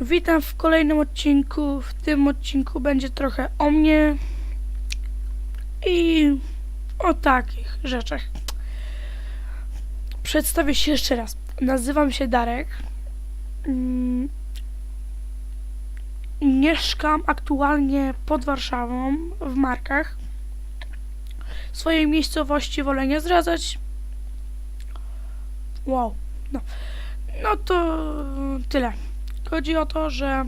Witam w kolejnym odcinku. W tym odcinku będzie trochę o mnie i o takich rzeczach. Przedstawię się jeszcze raz. Nazywam się Darek. Mm, Mieszkam aktualnie pod Warszawą w Markach. Swojej miejscowości wolę nie zdradzać. Wow. No, no to tyle. Chodzi o to, że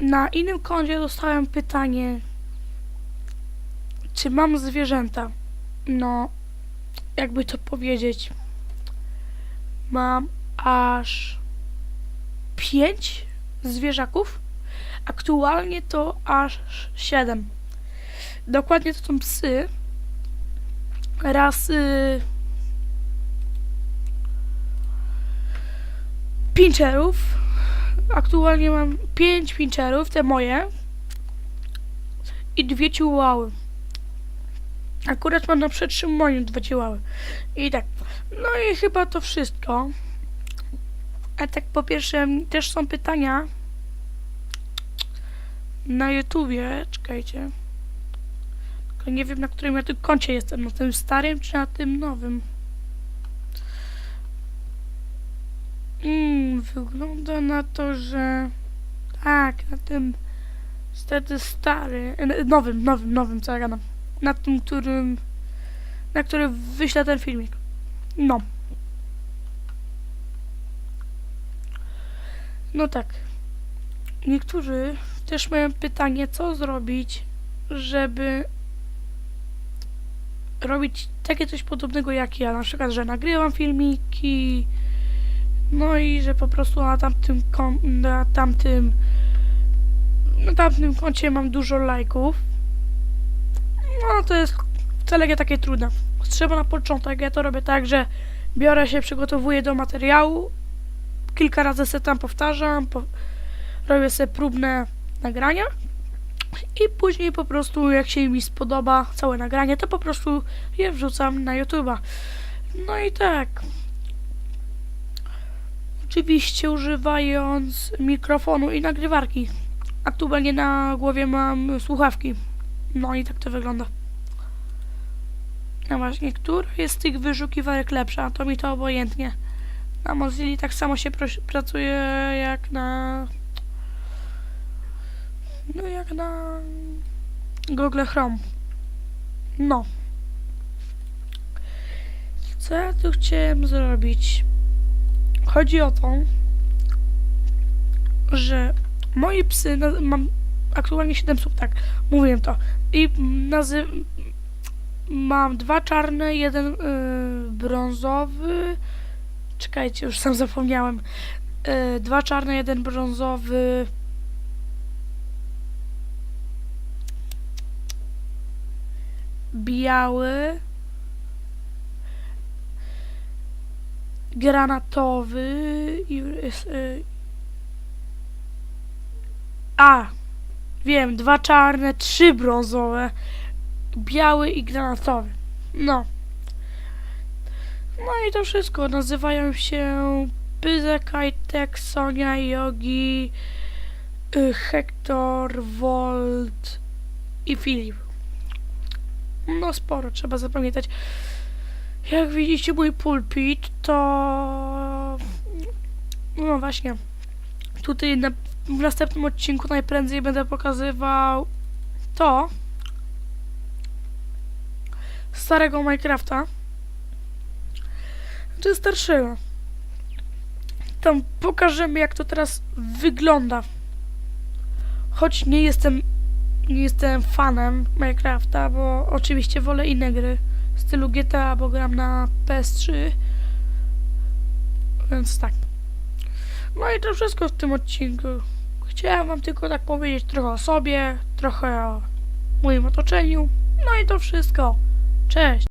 na innym koncie dostałem pytanie, czy mam zwierzęta. No, jakby to powiedzieć, mam aż pięć zwierzaków. Aktualnie to aż siedem. Dokładnie to są psy rasy pincherów. Aktualnie mam 5 pincherów, te moje. I dwie ciułały. Akurat mam na przetrzymaniu dwa ciułały. I tak. No i chyba to wszystko. A tak po pierwsze też są pytania na YouTubie. Czekajcie. Tylko nie wiem na którym ja tu koncie jestem. Na tym starym czy na tym nowym. Wygląda na to, że tak, na tym wtedy stary, nowym, nowym, nowym, co ja. Na tym, którym, na którym wyślę ten filmik. No. No tak. Niektórzy też mają pytanie, co zrobić, żeby robić takie coś podobnego jak ja. Na przykład, że nagrywam filmiki, no i że po prostu na tamtym kon- na tamtym na tamtym koncie mam dużo lajków. No to jest wcale nie takie trudne. Trzeba na początek, ja to robię tak, że biorę się, przygotowuję do materiału, kilka razy se tam powtarzam, po, robię sobie próbne nagrania i później po prostu jak się mi spodoba całe nagranie, to po prostu je wrzucam na YouTube'a. No i tak. Oczywiście używając mikrofonu i nagrywarki. Aktualnie na głowie mam słuchawki. No i tak to wygląda. No właśnie, która jest z tych wyszukiwarek lepsza? To mi to obojętnie. Na Mozilla tak samo się pracuje jak na... No jak na... Google Chrome. No. Co ja tu chciałem zrobić? Chodzi o to, że moi psy, mam aktualnie 7 psów, tak, mówiłem to. I mam dwa czarne, jeden y, brązowy. Czekajcie, już sam zapomniałem. Y, dwa czarne, jeden brązowy. Biały. Granatowy i y... A, wiem, dwa czarne, trzy brązowe, biały i granatowy. No. No i to wszystko. Nazywają się Pyza, Kajtek, Sonia, Yogi, y, Hektor, Volt i Filip. No sporo, trzeba zapamiętać. Jak widzicie mój pulpit, to... No właśnie. Tutaj na, w następnym odcinku najprędzej będę pokazywał to. Starego Minecrafta. Jest starszego. Tam pokażemy jak to teraz wygląda. Choć nie jestem nie jestem fanem Minecrafta, bo oczywiście wolę inne gry stylu GTA, bo gram na PS3. Więc tak. No i to wszystko w tym odcinku. Chciałem wam tylko tak powiedzieć trochę o sobie, trochę o moim otoczeniu. No i to wszystko. Cześć!